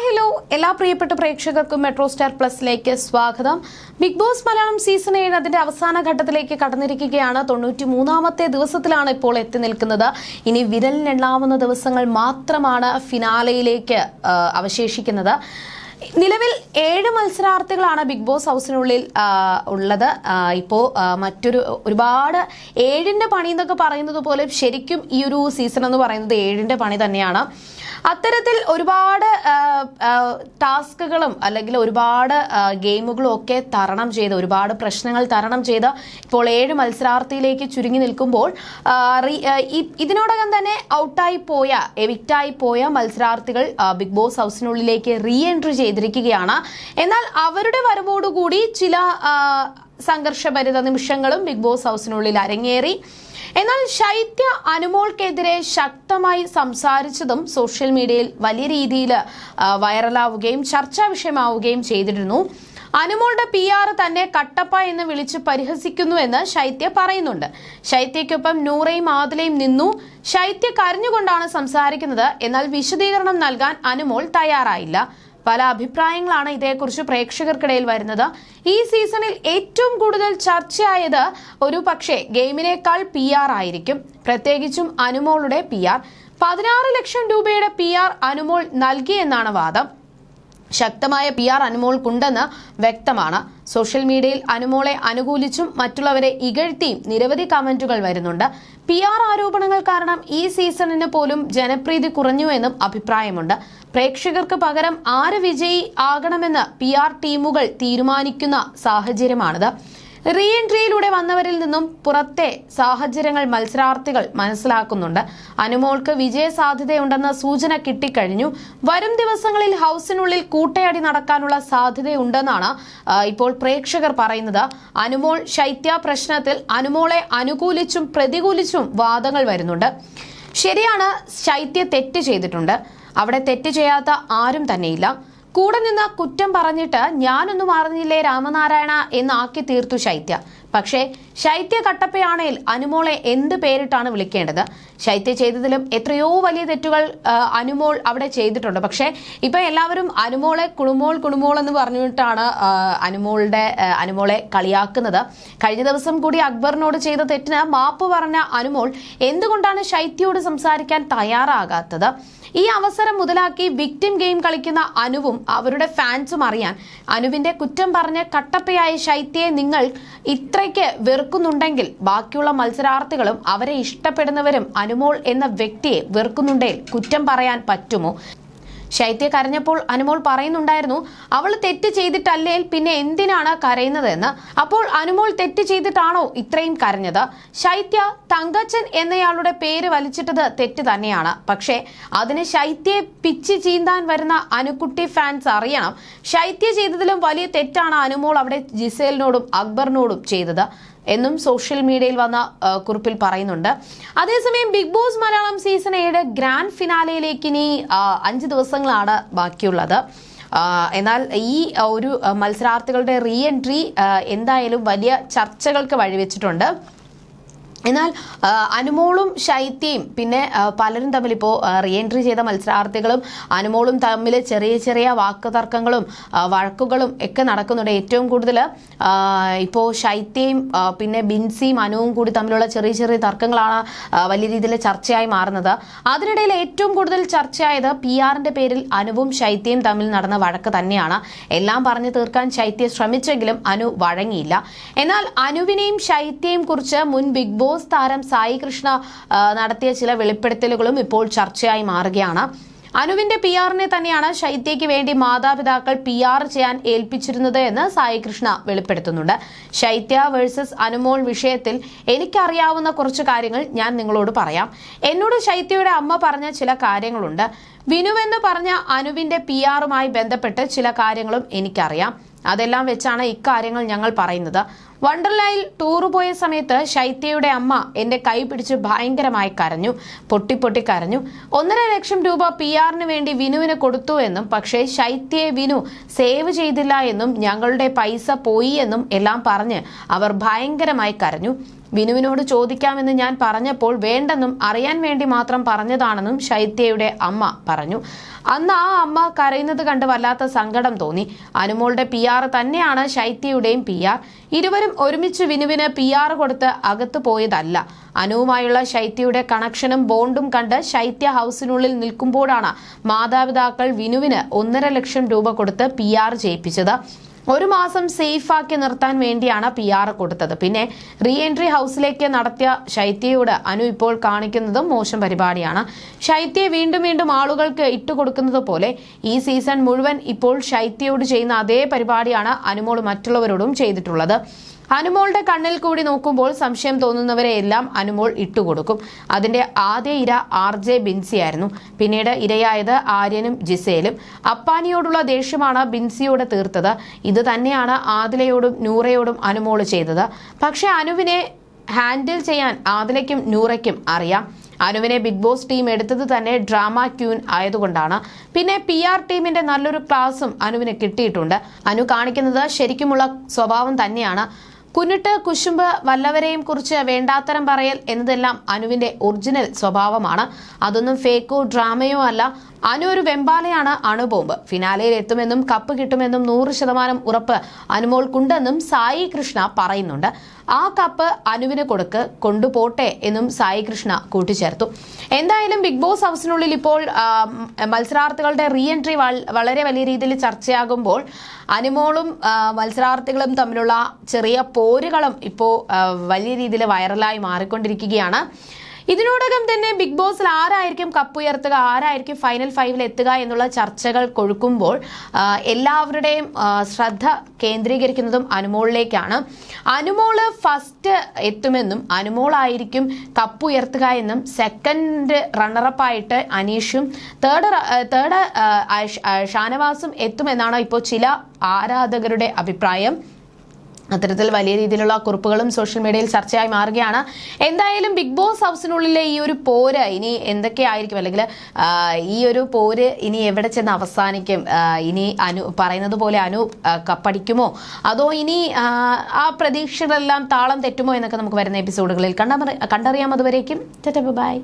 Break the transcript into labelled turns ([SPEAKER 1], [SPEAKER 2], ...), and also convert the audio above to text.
[SPEAKER 1] Hi hello എല്ലാ പ്രിയപ്പെട്ട പ്രേക്ഷകർക്കും മെട്രോ സ്റ്റാർ പ്ലസിലേക്ക് സ്വാഗതം. ബിഗ് ബോസ് മലയാളം സീസൺ ഏഴ് അതിന്റെ അവസാന ഘട്ടത്തിലേക്ക് കടന്നിരിക്കുകയാണ്. തൊണ്ണൂറ്റി മൂന്നാമത്തെ ദിവസത്തിലാണ് ഇപ്പോൾ എത്തി നിൽക്കുന്നത്. ഇനി വിരലിനെണ്ണാവുന്ന ദിവസങ്ങൾ മാത്രമാണ് ഫിനാലയിലേക്ക് അവശേഷിക്കുന്നത്. നിലവിൽ ഏഴ് മത്സരാർത്ഥികളാണ് ബിഗ് ബോസ് ഹൗസിനുള്ളിൽ ഉള്ളത്. ഇപ്പോൾ മറ്റൊരു ഒരുപാട് ഏഴിന്റെ പണി എന്നൊക്കെ പറയുന്നത് പോലെ ശരിക്കും ഈ ഒരു സീസൺ എന്ന് പറയുന്നത് ഏഴിന്റെ പണി തന്നെയാണ്. അത്തരത്തിൽ ഒരുപാട് ടാസ്കുകളും അല്ലെങ്കിൽ ഒരുപാട് ഗെയിമുകളും ഒക്കെ തരണം ചെയ്ത് ഒരുപാട് പ്രശ്നങ്ങൾ തരണം ചെയ്ത് ഇപ്പോൾ ഏഴ് മത്സരാർത്ഥിയിലേക്ക് ചുരുങ്ങി നിൽക്കുമ്പോൾ ഇതിനോടകം തന്നെ ഔട്ടായി പോയ എവിക്റ്റായി പോയ മത്സരാർത്ഥികൾ ബിഗ് ബോസ് ഹൗസിനുള്ളിലേക്ക് റീ എൻട്രി ചെയ്തിരിക്കുകയാണ്. എന്നാൽ അവരുടെ വരവോടുകൂടി ചില സംഘർഷഭരിത നിമിഷങ്ങളും ബിഗ് ബോസ് ഹൗസിനുള്ളിൽ അരങ്ങേറി. എന്നാൽ ശൈത്യ അനുമോൾക്കെതിരെ ശക്തമായി സംസാരിച്ചതും സോഷ്യൽ മീഡിയയിൽ വലിയ രീതിയിൽ വൈറലാവുകയും ചർച്ചാ വിഷയമാവുകയും ചെയ്തിരുന്നു. അനുമോളുടെ പി ആർ തന്നെ കട്ടപ്പ എന്ന് വിളിച്ച് പരിഹസിക്കുന്നുവെന്ന് ശൈത്യ പറയുന്നുണ്ട്. ശൈത്യയ്ക്കൊപ്പം നൂറയും ആദിലയും നിന്നു. ശൈത്യ കരഞ്ഞുകൊണ്ടാണ് സംസാരിക്കുന്നത്. എന്നാൽ വിശദീകരണം നൽകാൻ അനുമോൾ തയ്യാറായില്ല. പല അഭിപ്രായങ്ങളാണ് ഇതേക്കുറിച്ച് പ്രേക്ഷകർക്കിടയിൽ വരുന്നത്. ഈ സീസണിൽ ഏറ്റവും കൂടുതൽ ചർച്ചയായത് ഒരു പക്ഷേ ഗെയിമിനേക്കാൾ പി ആർ ആയിരിക്കും. പ്രത്യേകിച്ചും അനുമോളുടെ പി ആർ. പതിനാറ് ലക്ഷം രൂപയുടെ പി ആർ അനുമോൾ നൽകിയെന്നാണ് വാദം. ശക്തമായ പി ആർ അനുമോൾക്കുണ്ടെന്ന് വ്യക്തമാണ്. സോഷ്യൽ മീഡിയയിൽ അനുമോളെ അനുകൂലിച്ചും മറ്റുള്ളവരെ ഇകഴ്ത്തിയും നിരവധി കമന്റുകൾ വരുന്നുണ്ട്. പി ആർ ആരോപണങ്ങൾ കാരണം ഈ സീസണിന് പോലും ജനപ്രീതി കുറഞ്ഞു എന്നും അഭിപ്രായമുണ്ട്. പ്രേക്ഷകർക്ക് പകരം ആര് വിജയി ആകണമെന്ന് പി ആർ ടീമുകൾ തീരുമാനിക്കുന്ന സാഹചര്യമാണിത്. റീ എൻട്രിയിലൂടെ വന്നവരിൽ നിന്നും പുറത്തെ സാഹചര്യങ്ങൾ മത്സരാർത്ഥികൾ മനസ്സിലാക്കുന്നുണ്ട്. അനുമോൾക്ക് വിജയ സാധ്യതയുണ്ടെന്ന സൂചന കിട്ടിക്കഴിഞ്ഞു. വരും ദിവസങ്ങളിൽ ഹൗസിനുള്ളിൽ കൂട്ടയടി നടക്കാനുള്ള സാധ്യതയുണ്ടെന്നാണ് ഇപ്പോൾ പ്രേക്ഷകർ പറയുന്നത്. അനുമോൾ ശൈത്യ പ്രശ്നത്തിൽ അനുമോളെ അനുകൂലിച്ചും പ്രതികൂലിച്ചും വാദങ്ങൾ വരുന്നുണ്ട്. ശരിയാണ് ശൈത്യ തെറ്റ് ചെയ്തിട്ടുണ്ട്. അവിടെ തെറ്റ് ചെയ്യാത്ത ആരും തന്നെയില്ല. കൂടെ നിന്ന് കുറ്റം പറഞ്ഞിട്ട് ഞാനൊന്നും അറിഞ്ഞില്ലേ രാമനാരായണ എന്നാക്കി തീർത്തു ശൈത്യ. പക്ഷേ ശൈത്യ കട്ടപ്പയാണേൽ അനുമോളെ എന്ത് പേരിട്ടാണ് വിളിക്കേണ്ടത്? ശൈത്യ ചെയ്തതിലും എത്രയോ വലിയ തെറ്റുകൾ അനുമോൾ അവിടെ ചെയ്തിട്ടുണ്ട്. പക്ഷേ ഇപ്പൊ എല്ലാവരും അനുമോളെ കുളുമോൾ കുളുമോൾ എന്ന് പറഞ്ഞിട്ടാണ് അനുമോളുടെ അനുമോളെ കളിയാക്കുന്നത്. കഴിഞ്ഞ ദിവസം കൂടി അക്ബറിനോട് ചെയ്ത തെറ്റിന് മാപ്പ് പറഞ്ഞ അനുമോൾ എന്തുകൊണ്ടാണ് ശൈത്യയോട് സംസാരിക്കാൻ തയ്യാറാകാത്തത്? ഈ അവസരം മുതലാക്കി വിക്ടിം ഗെയിം കളിക്കുന്ന അനുവും അവരുടെ ഫാൻസും അറിയാൻ. അനുവിന്റെ കുറ്റം പറഞ്ഞ് കട്ടപ്പയായ ശൈത്യയെ നിങ്ങൾ ഇത്രയ്ക്ക് വെറുക്കുന്നുണ്ടെങ്കിൽ ബാക്കിയുള്ള മത്സരാർത്ഥികളും അവരെ ഇഷ്ടപ്പെടുന്നവരും അനുമോൾ എന്ന വ്യക്തിയെ വെറുക്കുന്നുണ്ടെങ്കിൽ കുറ്റം പറയാൻ പറ്റുമോ? ശൈത്യ കരഞ്ഞപ്പോൾ അനുമോൾ പറയുന്നുണ്ടായിരുന്നു അവൾ തെറ്റ് ചെയ്തിട്ടല്ലേൽ പിന്നെ എന്തിനാണ് കരയുന്നതെന്ന്? അപ്പോൾ അനുമോൾ തെറ്റ് ചെയ്തിട്ടാണോ ഇത്രയും കരഞ്ഞത്? ശൈത്യ തങ്കച്ചൻ എന്നയാളുടെ പേര് വലിച്ചിട്ടത് തെറ്റ് തന്നെയാണ്. പക്ഷേ അതിന് ശൈത്യയെ പിച്ച് ചീന്താൻ വരുന്ന അനുക്കുട്ടി ഫാൻസ് അറിയണം. ശൈത്യ ചെയ്തതിലും വലിയ തെറ്റാണ് അനുമോൾ അവിടെ ജിസേലിനോടും അക്ബറിനോടും ചെയ്തത്. എന്നും സോഷ്യൽ മീഡിയയിൽ വന്ന കുറിപ്പിൽ പറയുന്നുണ്ട്. അതേസമയം ബിഗ് ബോസ് മലയാളം സീസൺ ഏഴ് ഗ്രാൻഡ് ഫിനാലയിലേക്ക് ഇനി അഞ്ച് ദിവസങ്ങളാണ് ബാക്കിയുള്ളത്. എന്നാൽ ഈ ഒരു മത്സരാർത്ഥികളുടെ റീ എൻട്രി എന്തായാലും വലിയ ചർച്ചകൾക്ക് വഴിവെച്ചിട്ടുണ്ട്. എന്നാൽ അനുമോളും ശൈത്യയും പിന്നെ പലരും തമ്മിൽ ഇപ്പോൾ റീ എൻട്രി ചെയ്ത മത്സരാർത്ഥികളും അനുമോളും തമ്മിൽ ചെറിയ ചെറിയ വാക്കുതർക്കങ്ങളും തർക്കങ്ങളും വഴക്കുകളും ഒക്കെ നടക്കുന്നുണ്ട്. ഏറ്റവും കൂടുതൽ ഇപ്പോൾ ശൈത്യയും പിന്നെ ബിൻസിയും അനുവും കൂടി തമ്മിലുള്ള ചെറിയ ചെറിയ തർക്കങ്ങളാണ് വലിയ രീതിയിൽ ചർച്ചയായി മാറുന്നത്. അതിനിടയിൽ ഏറ്റവും കൂടുതൽ ചർച്ചയായത് പി ആറിന്റെ പേരിൽ അനുവും ശൈത്യയും തമ്മിൽ നടന്ന വഴക്ക് തന്നെയാണ്. എല്ലാം പറഞ്ഞു തീർക്കാൻ ശൈത്യ ശ്രമിച്ചെങ്കിലും അനു വഴങ്ങിയില്ല. എന്നാൽ അനുവിനെയും ശൈത്യയും കുറിച്ച് മുൻ ബിഗ് ബോസ് താരം സായി കൃഷ്ണ നടത്തിയ ചില വെളിപ്പെടുത്തലുകളും ഇപ്പോൾ ചർച്ചയായി മാറുകയാണ്. അനുവിന്റെ പി ആറിനെ തന്നെയാണ് ശൈത്യയ്ക്ക് വേണ്ടി മാതാപിതാക്കൾ പി ആർ ചെയ്യാൻ ഏൽപ്പിച്ചിരുന്നത് എന്ന് സായി കൃഷ്ണ വെളിപ്പെടുത്തുന്നുണ്ട്. ശൈത്യ വേഴ്സസ് അനുമോൾ വിഷയത്തിൽ എനിക്കറിയാവുന്ന കുറച്ച് കാര്യങ്ങൾ ഞാൻ നിങ്ങളോട് പറയാം. എന്നോട് ശൈത്യയുടെ അമ്മ പറഞ്ഞ ചില കാര്യങ്ങളുണ്ട്. വിനുവെന്ന് പറഞ്ഞ അനുവിന്റെ പി ആറുമായി ബന്ധപ്പെട്ട് ചില കാര്യങ്ങളും എനിക്കറിയാം. അതെല്ലാം വെച്ചാണ് ഇക്കാര്യങ്ങൾ ഞങ്ങൾ പറയുന്നത്. വണ്ടർലായിൽ ടൂറ് പോയ സമയത്ത് ശൈത്യയുടെ അമ്മ എന്റെ കൈ പിടിച്ച് ഭയങ്കരമായി കരഞ്ഞു പൊട്ടി പൊട്ടി കരഞ്ഞു. ഒന്നര ലക്ഷം രൂപ പി ആറിന് വേണ്ടി വിനുവിന് കൊടുത്തു എന്നും പക്ഷേ ശൈത്യയെ വിനു സേവ് ചെയ്തില്ല എന്നും ഞങ്ങളുടെ പൈസ പോയി എന്നും എല്ലാം പറഞ്ഞ് അവർ ഭയങ്കരമായി കരഞ്ഞു. വിനുവിനോട് ചോദിക്കാമെന്ന് ഞാൻ പറഞ്ഞപ്പോൾ വേണ്ടെന്നും അറിയാൻ വേണ്ടി മാത്രം പറഞ്ഞതാണെന്നും ശൈത്യയുടെ അമ്മ പറഞ്ഞു. അന്ന് ആ അമ്മ കരയുന്നത് കണ്ട് വല്ലാത്ത സങ്കടം തോന്നി. അനുമോളുടെ പി ആർ തന്നെയാണ് ശൈത്യയുടെയും പി ആർ ഇരുവരും ഒരുമിച്ച് വിനുവിന് പി ആർ കൊടുത്ത് അകത്ത് പോയതല്ല. അനുവുമായുള്ള ശൈത്യയുടെ കണക്ഷനും ബോണ്ടും കണ്ട് ശൈത്യ ഹൗസിനുള്ളിൽ നിൽക്കുമ്പോഴാണ് മാതാപിതാക്കൾ വിനുവിന് ഒന്നര ലക്ഷം രൂപ കൊടുത്ത് പി ആർ ചെയ്യിപ്പിച്ചത് ഒരു മാസം സേഫാക്കി നിർത്താൻ വേണ്ടിയാണ് പി ആർ കൊടുത്തത്. പിന്നെ റീ എൻട്രി ഹൗസിലേക്ക് നടത്തിയ ശൈത്യയോട് അനു ഇപ്പോൾ കാണിക്കുന്നതും മോശം പരിപാടിയാണ്. ശൈത്യയെ വീണ്ടും വീണ്ടും ആളുകൾക്ക് ഇട്ടുകൊടുക്കുന്നത് പോലെ ഈ സീസൺ മുഴുവൻ ഇപ്പോൾ ശൈത്യയോട് ചെയ്യുന്ന അതേ പരിപാടിയാണ് അനുമോൾ മറ്റുള്ളവരോടും ചെയ്തിട്ടുള്ളത്. അനുമോളുടെ കണ്ണിൽ കൂടി നോക്കുമ്പോൾ സംശയം തോന്നുന്നവരെയെല്ലാം അനുമോൾ ഇട്ടുകൊടുക്കും. അതിന്റെ ആദ്യ ഇര ആർ ജെ ബിൻസിയായിരുന്നു. പിന്നീട് ഇരയായത് ആര്യനും ജിസേലും. അപ്പാനിയോടുള്ള ദേഷ്യമാണ് ബിൻസിയോട് തീർത്തത്. ഇത് തന്നെയാണ് ആദിലയോടും നൂറയോടും അനുമോൾ ചെയ്തത്. പക്ഷെ അനുവിനെ ഹാൻഡിൽ ചെയ്യാൻ ആദിലയ്ക്കും നൂറയ്ക്കും അറിയാം. അനുവിനെ ബിഗ് ബോസ് ടീം എടുത്തത് തന്നെ ഡ്രാമ ക്യൂൻ ആയതുകൊണ്ടാണ്. പിന്നെ പി ആർ ടീമിന്റെ നല്ലൊരു ക്ലാസും അനുവിന് കിട്ടിയിട്ടുണ്ട്. അനു കാണിക്കുന്നത് ശരിക്കുമുള്ള സ്വഭാവം തന്നെയാണ്. കുന്നിട്ട് കുശുമ്പ് വല്ലവരെയും കുറിച്ച് വേണ്ടാത്തരം പറയൽ എന്നതെല്ലാം അനുവിന്റെ ഒറിജിനൽ സ്വഭാവമാണ്. അതൊന്നും ഫേക്കോ ഡ്രാമയോ അല്ല. അനു ഒരു വെമ്പാലയാണ് അണുബോംബ് ഫിനാലയിൽ എത്തുമെന്നും കപ്പ് കിട്ടുമെന്നും നൂറ് ശതമാനം ഉറപ്പ് അനുമോൾക്കുണ്ടെന്നും സായി കൃഷ്ണ പറയുന്നുണ്ട്. ആ കപ്പ് അനുവിന് കൊടുക്ക് കൊണ്ടുപോട്ടെ എന്നും സായി കൃഷ്ണ കൂട്ടിച്ചേർത്തു. എന്തായാലും ബിഗ് ബോസ് ഹൗസിനുള്ളിൽ ഇപ്പോൾ മത്സരാർത്ഥികളുടെ റീ എൻട്രി വളരെ വലിയ രീതിയിൽ ചർച്ചയാകുമ്പോൾ അനുമോളും മത്സരാർത്ഥികളും തമ്മിലുള്ള ചെറിയ പോരുകളും ഇപ്പോൾ വലിയ രീതിയിൽ വൈറലായി മാറിക്കൊണ്ടിരിക്കുകയാണ്. ഇതിനോടകം തന്നെ ബിഗ് ബോസിൽ ആരായിരിക്കും കപ്പുയർത്തുക ആരായിരിക്കും ഫൈനൽ ഫൈവിൽ എത്തുക എന്നുള്ള ചർച്ചകൾ കൊഴുക്കുമ്പോൾ എല്ലാവരുടെയും ശ്രദ്ധ കേന്ദ്രീകരിക്കുന്നതും അനുമോളിലേക്കാണ്. അനുമോൾ ഫസ്റ്റ് എത്തുമെന്നും അനുമോളായിരിക്കും കപ്പുയർത്തുക എന്നും സെക്കൻഡ് റണ്ണറപ്പായിട്ട് അനീഷും തേർഡ് തേർഡ് ഷാനവാസും എത്തുമെന്നാണ് ഇപ്പോൾ ചില ആരാധകരുടെ അഭിപ്രായം. അത്തരത്തിൽ വലിയ രീതിയിലുള്ള കുറിപ്പുകളും സോഷ്യൽ മീഡിയയിൽ ചർച്ചയായി മാറുകയാണ്. എന്തായാലും ബിഗ് ബോസ് ഹൗസിനുള്ളിലെ ഈ ഒരു പോര് ഇനി എന്തൊക്കെയായിരിക്കും? അല്ലെങ്കിൽ ഈ ഒരു പോര് ഇനി എവിടെ ചെന്ന് അവസാനിക്കും? ഇനി അനു പറയുന്നത് പോലെ അനു കപ്പടിക്കുമോ? അതോ ഇനി ആ, പ്രതീക്ഷകളെല്ലാം താളം തെറ്റുമോ എന്നൊക്കെ നമുക്ക് വരുന്ന എപ്പിസോഡുകളിൽ കണ്ടറി കണ്ടറിയാം. അതുവരേക്കും ബൈ.